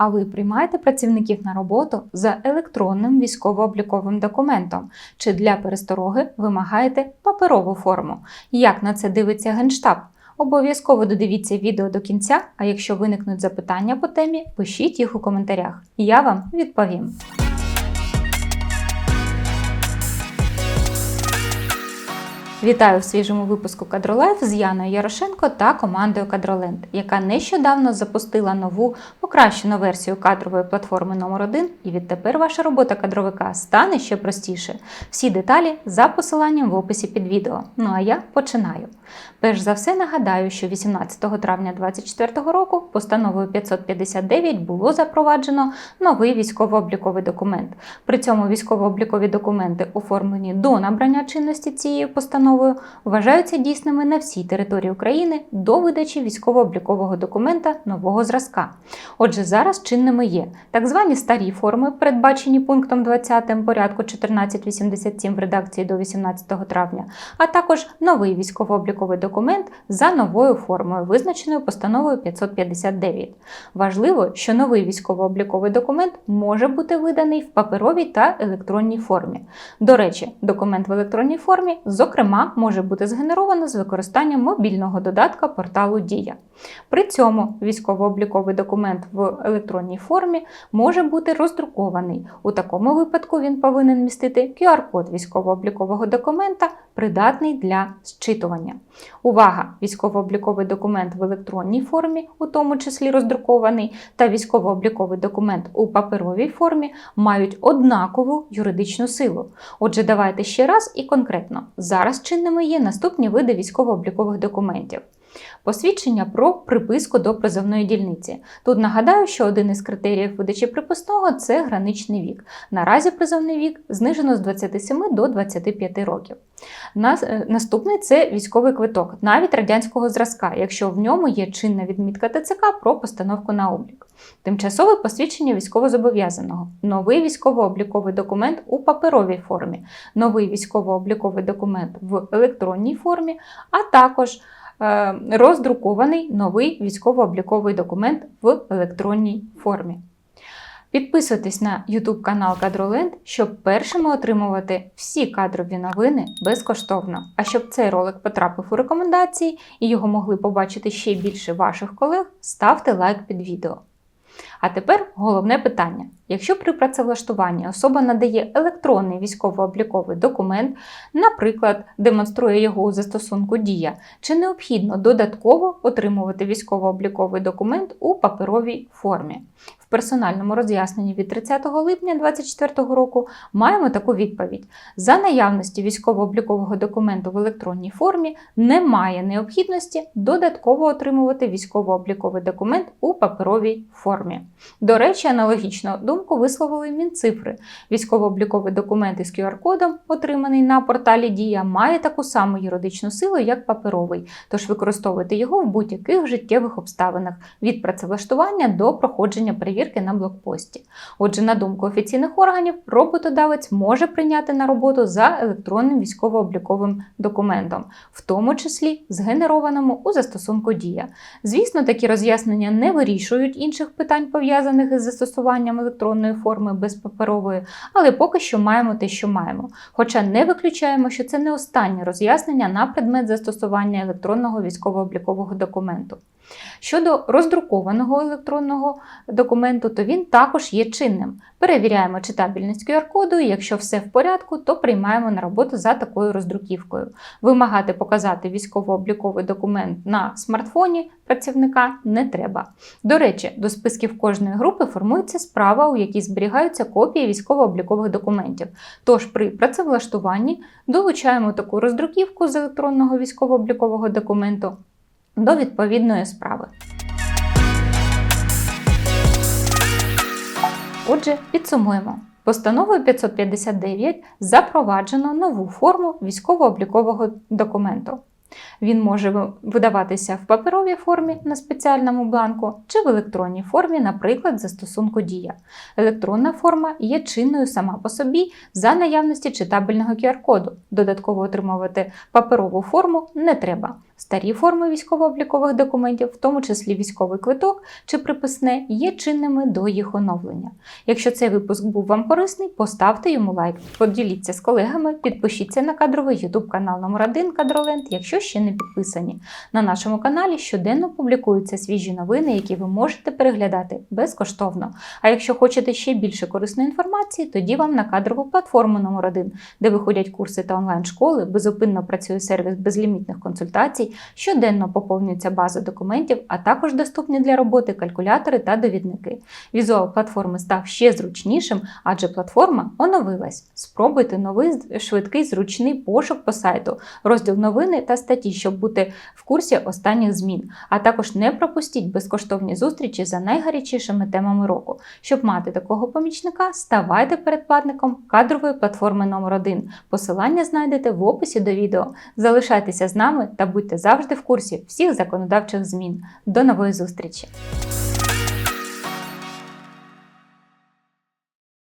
А ви приймаєте працівників на роботу за електронним військово-обліковим документом чи для перестороги вимагаєте паперову форму? Як на це дивиться Генштаб? Обов'язково додивіться відео до кінця, а якщо виникнуть запитання по темі, пишіть їх у коментарях. Я вам відповім. Вітаю в свіжому випуску Кадролайф з Яною Ярошенко та командою Кадроленд, яка нещодавно запустила нову покращену версію кадрової платформи номер 1 і відтепер ваша робота кадровика стане ще простіше. Всі деталі за посиланням в описі під відео. Ну а я починаю. Перш за все нагадаю, що 18 травня 2024 року постановою 559 було запроваджено новий військово-обліковий документ. При цьому військово-облікові документи, оформлені до набрання чинності цією постановою, вважаються дійсними на всій території України до видачі військово-облікового документа нового зразка. Отже, зараз чинними є так звані старі форми, передбачені пунктом 20 порядку 1487 в редакції до 18 травня, а також новий військово-обліковий документ за новою формою, визначеною постановою 559. Важливо, що новий військово-обліковий документ може бути виданий в паперовій та електронній формі. До речі, документ в електронній формі, зокрема, може бути згенеровано з використанням мобільного додатка порталу Дія. При цьому військово-обліковий документ в електронній формі може бути роздрукований. У такому випадку він повинен містити QR-код військово-облікового документа, придатний для зчитування. Увага! Військово-обліковий документ в електронній формі, у тому числі роздрукований, та військово-обліковий документ у паперовій формі мають однакову юридичну силу. Отже, давайте ще раз і конкретно. Зараз чинними є наступні види військово-облікових документів. Посвідчення про приписку до призовної дільниці. Тут нагадаю, що один із критеріїв видачі приписного це граничний вік. Наразі призовний вік знижено з 27 до 25 років. Наступний це військовий квиток, навіть радянського зразка, якщо в ньому є чинна відмітка ТЦК про постановку на облік. Тимчасове посвідчення військовозобов'язаного, новий військово-обліковий документ у паперовій формі, новий військово-обліковий документ в електронній формі, а також роздрукований новий військово-обліковий документ в електронній формі. Підписуйтесь на YouTube канал Кадроленд, щоб першими отримувати всі кадрові новини безкоштовно. А щоб цей ролик потрапив у рекомендації і його могли побачити ще більше ваших колег, ставте лайк під відео. А тепер головне питання. Якщо при працевлаштуванні особа надає електронний військово-обліковий документ, наприклад, демонструє його у застосунку Дія, чи необхідно додатково отримувати військово-обліковий документ у паперовій формі? В персональному роз'ясненні від 30 липня 2024 року маємо таку відповідь: за наявності військово-облікового документу в електронній формі немає необхідності додатково отримувати військово-обліковий документ у паперовій формі. До речі, аналогічно думку висловили Мінцифри. Військово-обліковий документ із QR-кодом, отриманий на порталі Дія, має таку саму юридичну силу, як паперовий, тож використовуйте його в будь-яких життєвих обставинах від працевлаштування до проходження перевірки на блокпості. Отже, на думку офіційних органів, роботодавець може прийняти на роботу за електронним військово-обліковим документом, в тому числі згенерованому у застосунку Дія. Звісно, такі роз'яснення не вирішують інших питань пов'язаних із застосуванням електронної форми без паперової, але поки що маємо те, що маємо. Хоча не виключаємо, що це не останнє роз'яснення на предмет застосування електронного військово-облікового документу. Щодо роздрукованого електронного документу, то він також є чинним. Перевіряємо читабельність QR-коду, і якщо все в порядку, то приймаємо на роботу за такою роздруківкою. Вимагати показати військово-обліковий документ на смартфоні працівника не треба. До речі, до списків кожної групи формується справа, у якій зберігаються копії військово-облікових документів. Тож при працевлаштуванні долучаємо таку роздруківку з електронного військово-облікового документу до відповідної справи. Отже, підсумуємо. Постановою 559 запроваджено нову форму військово-облікового документу. Він може видаватися в паперовій формі на спеціальному бланку чи в електронній формі, наприклад, застосунку Дія. Електронна форма є чинною сама по собі за наявності читабельного QR-коду. Додатково отримувати паперову форму не треба. Старі форми військово-облікових документів, в тому числі військовий квиток чи приписне, є чинними до їх оновлення. Якщо цей випуск був вам корисний, поставте йому лайк, поділіться з колегами, підпишіться на кадровий YouTube канал номер 1 Кадроленд, якщо ще не підписані. На нашому каналі щоденно публікуються свіжі новини, які ви можете переглядати безкоштовно. А якщо хочете ще більше корисної інформації, тоді вам на кадрову платформу номер 1 де виходять курси та онлайн-школи, безупинно працює сервіс безлімітних консультацій, щоденно поповнюється база документів, а також доступні для роботи калькулятори та довідники. Візуал платформи став ще зручнішим, адже платформа оновилась. Спробуйте новий швидкий зручний пошук по сайту, розділ новини та статті, щоб бути в курсі останніх змін. А також не пропустіть безкоштовні зустрічі за найгарячішими темами року. Щоб мати такого помічника, ставайте передплатником кадрової платформи номер 1 Посилання знайдете в описі до відео. Залишайтеся з нами та будьте завжди в курсі всіх законодавчих змін. До нової зустрічі!